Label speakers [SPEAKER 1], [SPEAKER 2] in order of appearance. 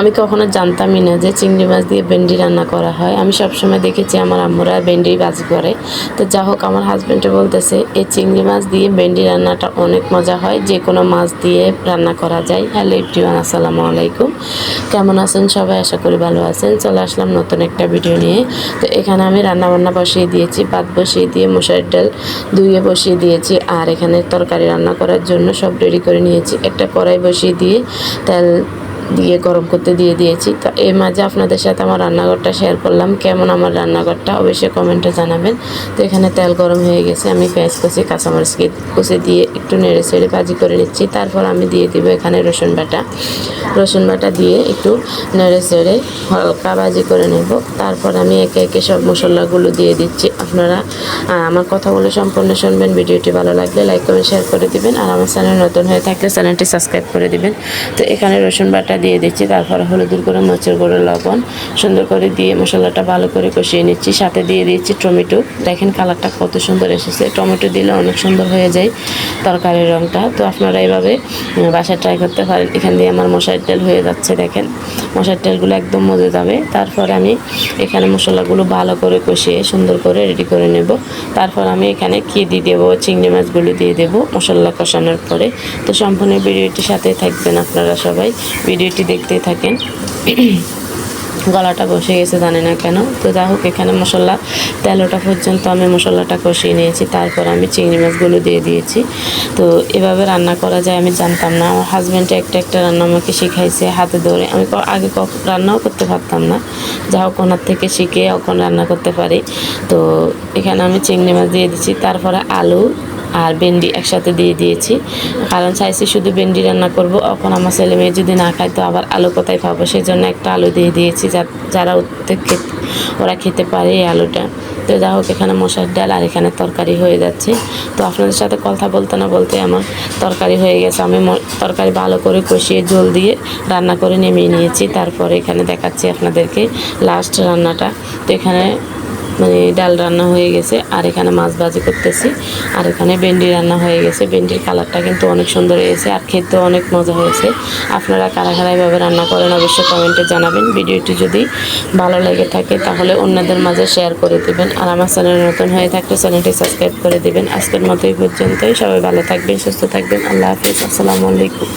[SPEAKER 1] আমি কখনো জানতামই না যে চিংড়ি মাছ দিয়ে ভেন্ডি রান্না করা হয়। আমি সবসময় দেখেছি আমার আম্মুরা ভেন্ডি ভাজি করে। তো যা হোক, আমার হাজব্যান্ডে বলতেছে, এই চিংড়ি মাছ দিয়ে ভেন্ডি রান্নাটা অনেক মজা হয়। যে কোনো মাছ দিয়ে রান্না করা যায়। হ্যালো এভরিওয়ান আসসালামু আলাইকুম। কেমন আছেন সবাই? আশা করি ভালো আছেন। চলে আসলাম নতুন একটা ভিডিও নিয়ে। তো এখানে আমি রান্না বান্না বসিয়ে দিয়েছি। ভাত বসিয়ে দিয়ে মশারির ডাল ধুয়ে বসিয়ে দিয়েছি। আর এখানে তরকারি রান্না করার জন্য সব রেডি করে নিয়েছি। একটা কড়াই বসিয়ে দিয়ে তেল দিয়ে গরম করতে দিয়ে দিয়েছি। তো এই মাঝে আপনাদের সাথে আমার রান্নাঘরটা শেয়ার করলাম। কেমন আমার রান্নাঘরটা অবশ্যই কমেন্টে জানাবেন। তো এখানে তেল গরম হয়ে গেছে। আমি পেঁয়াজ কষি কাঁচামরিচ কষে দিয়ে একটু নেড়ে ছেড়ে ভাজি করে নিচ্ছি। তারপর আমি দিয়ে দিব এখানে রসুন বাটা। রসুন বাটা দিয়ে একটু নেড়ে ছেড়ে হালকা ভাজি করে নেব। তারপর আমি একে একে সব মশলাগুলো দিয়ে দিচ্ছি। আপনারা আমার কথাগুলো সম্পূর্ণ শুনবেন। ভিডিওটি ভালো লাগলে লাইক কমেন্ট শেয়ার করে দিবেন। আর আমার চ্যানেল নতুন হয়ে থাকলে চ্যানেলটি সাবস্ক্রাইব করে দিবেন। তো এখানে রসুন বাটা দিয়ে দিচ্ছি তারপরে হলুদের গুঁড়ো মরিচের গুঁড়ো লবণ সুন্দর করে দিয়ে মশলাটা ভালো করে কষিয়ে নিচ্ছি। সাথে দিয়ে দিচ্ছি টমেটো। দেখেন কালারটা কত সুন্দর এসেছে। টমেটো দিলে অনেক সুন্দর হয়ে যায় তরকারির রঙটা তো আপনারা এইভাবে উম, বাসায় ট্রাই করতে পারেন। এখান দিয়ে আমার মশার তেল হয়ে যাচ্ছে দেখেন। মশার তেলগুলো একদম মজে যাবে। তারপরে আমি এখানে মশলাগুলো ভালো করে কষিয়ে সুন্দর করে রেডি করে নেব। তারপর আমি এখানে কি দিয়ে দেবো? চিংড়ি মাছগুলো দিয়ে দেবো মশলা কষানোর পরে। তো সম্পূর্ণ ভিডিওটির সাথে থাকবেন আপনারা সবাই। ভিডিওটি দেখতেই থাকেন। গলাটা বসে গেছে, জানি না কেন। তো যা হোক, এখানে মশলা তেল ওঠা পর্যন্ত আমি মশলাটা কষিয়ে নিয়েছি। তারপর আমি চিংড়ি মাছগুলো দিয়ে দিয়েছি। তো এভাবে রান্না করা যায়, আমি জানতাম না। আমার হাজব্যান্ডে একটা একটা রান্না আমাকে শিখাইছে হাতে ধরে। আমি আগে কখ- রান্নাও করতে পারতাম না। যা হোক, ওনার থেকে শিখে এখন রান্না করতে পারি। তো এখানে আমি চিংড়ি মাছ দিয়ে দিচ্ছি। তারপরে আলু আর ভেন্ডি একসাথে দিয়ে দিয়েছি। কারণ চাইছি শুধু ভেন্ডি রান্না করব। এখন আমার ছেলে মেয়ে যদি না খায়, তো আবার আলু কোথায় পাবো? সেই জন্য একটা আলু দিয়ে দিয়েছি, যা- যারা ওরা খেতে পারে এই আলুটা। তো যা হোক, এখানে মশার ডাল আর এখানে তরকারি হয়ে যাচ্ছে। তো আপনাদের সাথে কথা বলতে না বলতে আমার তরকারি হয়ে গেছে। আমি তরকারি ভালো করে কষিয়ে জল দিয়ে রান্না করে নেমিয়ে নিয়েছি। তারপরে এখানে দেখাচ্ছি আপনাদেরকে লাস্ট রান্নাটা। তো এখানে মানে ডাল রান্না হয়ে গেছে, আর এখানে মাছ ভাজি করতেছি, আর এখানে ভেন্ডি রান্না হয়ে গেছে। ভেন্ডির কালারটা কিন্তু অনেক সুন্দর হয়েছে আর খেতেও অনেক মজা হয়েছে। আপনারা কারা কারা এভাবে রান্না করেন অবশ্যই কমেন্টে জানাবেন। ভিডিওটি যদি ভালো লেগে থাকে তাহলে অন্যদের মাঝে শেয়ার করে দেবেন। আর আমার চ্যানেল নতুন হয়ে থাকলে চ্যানেলটি সাবস্ক্রাইব করে দেবেন। আজকের মতো এই পর্যন্তই। সবাই ভালো থাকবেন, সুস্থ থাকবেন। আল্লাহ হাফিজ। আসসালামু আলাইকুম।